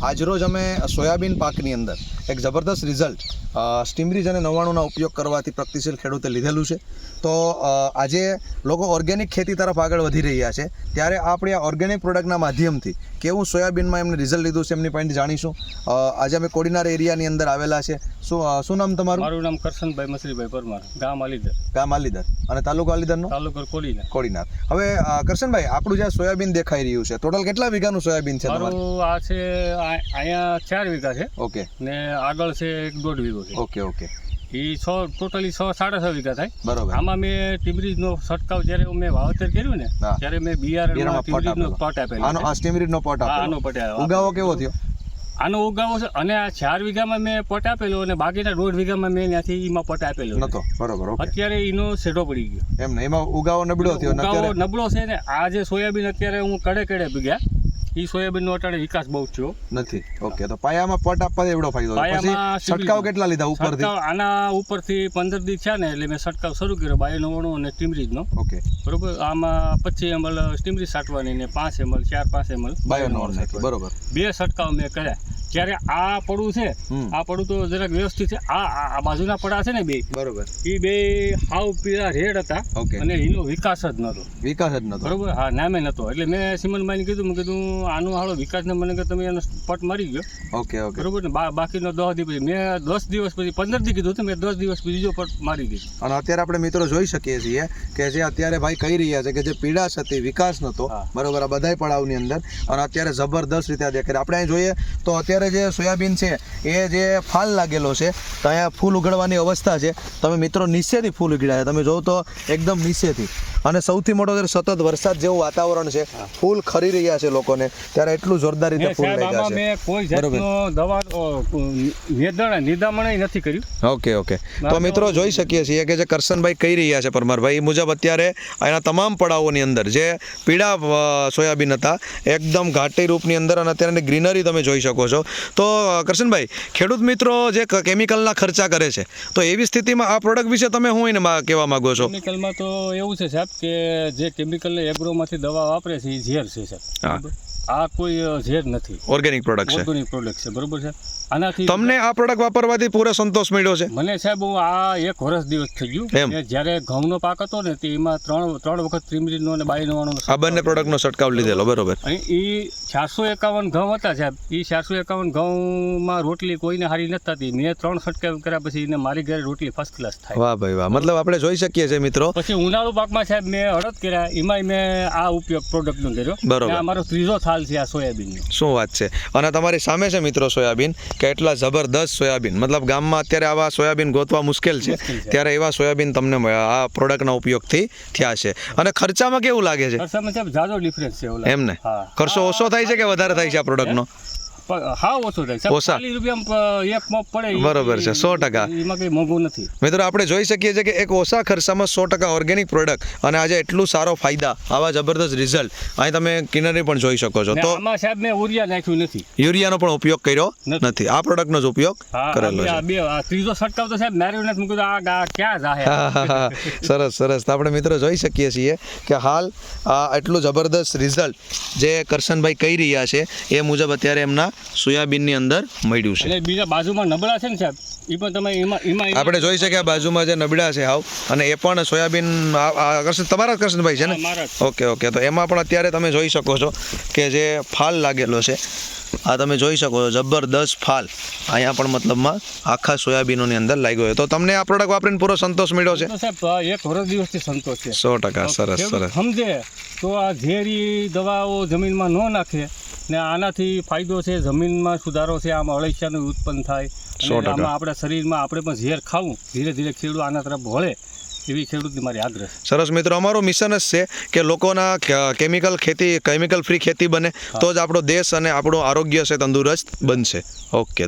આજરોજ અમે સોયાબીન પાકની અંદર એક જબરદસ્ત રિઝલ્ટ સ્ટીમરીજ અને નવ્વાણુંના ઉપયોગ કરવાથી પ્રગતિશીલ ખેડૂતે લીધેલું છે. તો આજે લોકો ઓર્ગેનિક ખેતી તરફ આગળ વધી રહ્યા છે. ત્યારે આપણે આ ઓર્ગેનિક પ્રોડક્ટના માધ્યમથી કેવું સોયાબીનમાં એમને રિઝલ્ટ લીધું છે એમની પાસેથી જાણીશું. આજે અમે કોડીનાર એરિયાની અંદર આવેલા છે. શું શું નામ તમારું? મારું નામ કરશનભાઈ મસરીભાઈ પરમાર ગામ આલીદર. ગામ આલીદર. અને તાલુકો આલીદરનો તાલુકો કોડીના કોડીનાર. હવે કરશનભાઈ આપણું જે આ સોયાબીન દેખાઈ રહ્યું છે ટોટલ કેટલા વીઘાનું સોયાબીન છે તમારું? આ છે અહીંયા ચાર વીઘા છે. ઓકે. ને આગળ છે એક દોઢ વીઘો છે. Okay okay. એ છ ટોટલી છ સાડા છ વીઘા થાય. બરોબર. આમાં મેં ટીમરીજનો છંટકાવ જ્યારે મેં વાવેતર કર્યું ને ત્યારે મેં બિયારણ ટીમરીજનો. પટ આપેલો આનો છે. આ સ્ટીમરીડનો પોટ આપેલો. આનો પટ. ઉગાવો કેવો થયો? આનો ઉગાવો છે. અને આ ચાર વીઘામાં મેં પટ આપેલો અને બાકીના દોઢ વીઘામાં મેં ત્યાંથી એમાં પટ આપેલો નતો. બરોબર અત્યારે એનો સેઢો પડી ગયો. એમ એમાં ઉગાવો નબળો થયો ઉગાવો નબળો છે ને આ જે સોયાબીન અત્યારે હું કડે કડે ભીગ્યા એ સોયાબીનનો અટાણે વિકાસ બહુ થયો નથી. ઓકે તો પાયામાં પટ આપવા એવડો ફાયદો પછી પાયામાં કેટલા લીધા ઉપરથી? આના ઉપરથી પંદર દી થયા ને એટલે મેં છટકાવ શરૂ કર્યો બાયનો વણો અને સ્ટીમરીજનો. ઓકે. બરોબર? આમાં પચીસ એમલ સ્ટીમરી સાટવાની ને પાંચ એમલ ચાર પાંચ એમલ બાયો નોન નાખી બરોબર. બે છટકાવ મેં કર્યા. જ્યારે આ પડું છે આ પડું તો જરાક વ્યવસ્થિત છે. આ આ બાજુના પડા છે ને બે? બરોબર. એ બે હાવ પીળા રેડ હતા અને એનો વિકાસ જ નહોતો. વિકાસ જ નતો બરોબર? હા નામે નહોતો. એટલે મેં સિમનભાઈને કીધું મેં કીધું આનો હાળો વિકાસને મને કે તમે એનો પટ મારી ગયો ઓકે ઓકે. બરોબર? ને બાકીનો દસ દિવસ પછી મેં દસ દિવસ પછી પંદર દી કીધું હતું મેં દસ દિવસ બીજો પટ મારી દીધો. અને અત્યારે આપણે મિત્રો જોઈ શકીએ છીએ કે જે અત્યારે ભાઈ કહી રહ્યા છે કે જે પીડાશ હતી વિકાસ નતો. બરોબર? આ બધાય પડાવની અંદર. અને અત્યારે જબરદસ્ત રીતે દેખાય. આપણે અહીં જોઈએ તો અત્યારે જે સોયાબીન છે એ જે ફાલ લાગેલો છે તો અહીંયા ફૂલ ઉગડવાની અવસ્થા છે. તમે મિત્રો નીચેથી ફૂલ ઉગડ્યા છે. તમે જોવો તો એકદમ નીચેથી. અને સૌથી મોટો જ્યારે સતત વરસાદ જેવું વાતાવરણ છે. ફૂલ ખરી રહ્યા છે લોકોને. ત્યારે એટલું જોરદાર રીતે ફૂલ લઈ ગયા છે. કોઈ જાતનો દવા નિદામણ નિદામણ નથી કર્યું. Okay okay. તો મિત્રો જોઈ શકીએ છીએ કે જે કરશનભાઈ કહી રહ્યા છે પરમારભાઈ એ મુજબ અત્યારે એના તમામ પડાવોની અંદર જે પીળા સોયાબીન હતા એકદમ ઘાટી રૂપની અંદર અને અત્યારે ગ્રીનરી તમે જોઈ શકો છો. તો કરશનભાઈ ખેડૂત મિત્રો જે કેમિકલના ખર્ચા કરે છે તો એવી સ્થિતિમાં આ પ્રોડક્ટ વિશે તમે હું એને કહેવા માગો છો? કેમિકલમાં તો એવું છે સાહેબ કે જે કેમિકલ એગ્રોમાંથી દવા વાપરે છે એ ઝેર છે સાહેબ? આ કોઈ ઝેર નથી. ઓર્ગેનિક પ્રોડક્ટ છે. ઓર્ગેનિક પ્રોડક્ટ છે બરોબર છે? આનાથી તમને આ પ્રોડક્ટ વાપરવાથી પૂરો સંતોષ મળ્યો છે? મને સાહેબ હું આ એક વર્ષ દિવસ થઈ? ગયું જ્યારે ઘઉંનો પાક હતો ને તે એમાં ત્રણ ત્રણ વખત ત્રિમરીનો અને બાઈ નવાણું આ બંને પ્રોડક્ટનો છંટકાવ લીધેલો બરોબર. અને એ ચારસો એકાવન ઘઉં હતા સાહેબ. એ ચારસો એકાવન ઘઉંમાં રોટલી કોઈને હારી નથી થતી. મેં ત્રણ છંટકાવ કર્યા પછી એને મારી ઘરે રોટલી ફર્સ્ટ ક્લાસ થાય. વાહ ભાઈ વાહ. મતલબ આપણે જોઈ શકીએ છીએ મિત્રો. પછી ઉનાળુ પાકમાં સાહેબ મેં અડદ કર્યા. એમાંય મેં આ ઉપયોગ પ્રોડક્ટનો કર્યો. બરોબર. મારો ત્રીજો થાલ છે આ સોયાબીનનો. શું વાત છે? અને તમારી સામે છે મિત્રો સોયાબીન કે એટલા જબરદસ્ત સોયાબીન. મતલબ ગામમાં અત્યારે આવા સોયાબીન ગોતવા મુશ્કેલ છે. ત્યારે એવા સોયાબીન તમને આ પ્રોડક્ટના ઉપયોગથી થયા છે. અને ખર્ચામાં કેવું લાગે છે? ખર્ચામાં જાજો ડિફરન્સ છે એમને ખર્ચો ઓછો થાય છે કે વધારે થાય છે આ પ્રોડક્ટનો? હા ઓછો થાય ઓછા. ચાલીસ એક મોપ પડે બરોબર છે, સો ટકા. એમાં કંઈ મોંઘું નથી મિત્રો આપણે જોઈ શકીએ છીએ કે એક ઓછા ખર્ચામાં સો ટકા ઓર્ગેનિક પ્રોડક્ટ અને આજે એટલું સારો ફાયદા આવા જબરદસ્ત રિઝલ્ટ અહીં તમે કિનરી પણ જોઈ શકો છો તો આમાં સાહેબ મેં ઉરિયા નાખ્યું નથી યુરિયાનો પણ ઉપયોગ કર્યો નથી. આ પ્રોડક્ટનો જ ઉપયોગ કરેલો છે બે- આ બે આ ત્રીજો છંટકાવ તો સાહેબ માર્યો નથી મૂક્યું આ ક્યાં જાહે હા, હા, હા. સરસ સરસ તો આપણે મિત્રો જોઈ શકીએ છીએ કે હાલ આ એટલું જબરદસ્ત રિઝલ્ટ જે કરશનભાઈ કહી રહ્યા છે એ મુજબ અત્યારે એમના સોયાબીનની અંદર મળ્યું છે. બીજા બાજુમાં નબળા છે ને સાહેબ? એ પણ તમે એમાં એમાં આપણે જોઈ શકીએ બાજુમાં જે નબળા છે હાવ. અને એ પણ સોયાબીન કરશન તમારા કરશનભાઈ છે ને. Okay okay. તો એમાં પણ અત્યારે તમે જોઈ શકો છો કે જે ફાલ લાગેલો છે આ તમે જોઈ શકો છો જબરદસ્ત ફાલ. અહીંયા પણ મતલબમાં આખા સોયાબીનોની અંદર લાગ્યો છે. તો તમને આ પ્રોડક્ટ વાપરીને પૂરો સંતોષ મળ્યો છે? એક વર્ષ દિવસથી સંતોષ છે. સો ટકા સરસ સરસ. સમજે? તો આ ઝેરી દવાઓ જમીનમાં ન નાખે. ને આનાથી ફાયદો છે જમીનમાં સુધારો છે આમાં અળસિયાનું ઉત્પન્ન થાય. અને આમાં આપણા શરીરમાં આપણે પણ ઝેર ખાવું. ધીરે ધીરે ખેડૂત આના તરફ વળે. એવી ખેડૂતની મારી આગ્રહ સરસ મિત્રો અમારું મિશન જ છે કે લોકોના કેમિકલ ખેતી કેમિકલ ફ્રી ખેતી બને. તો જ આપણો દેશ અને આપણું આરોગ્ય છે તંદુરસ્ત બનશે. ઓકે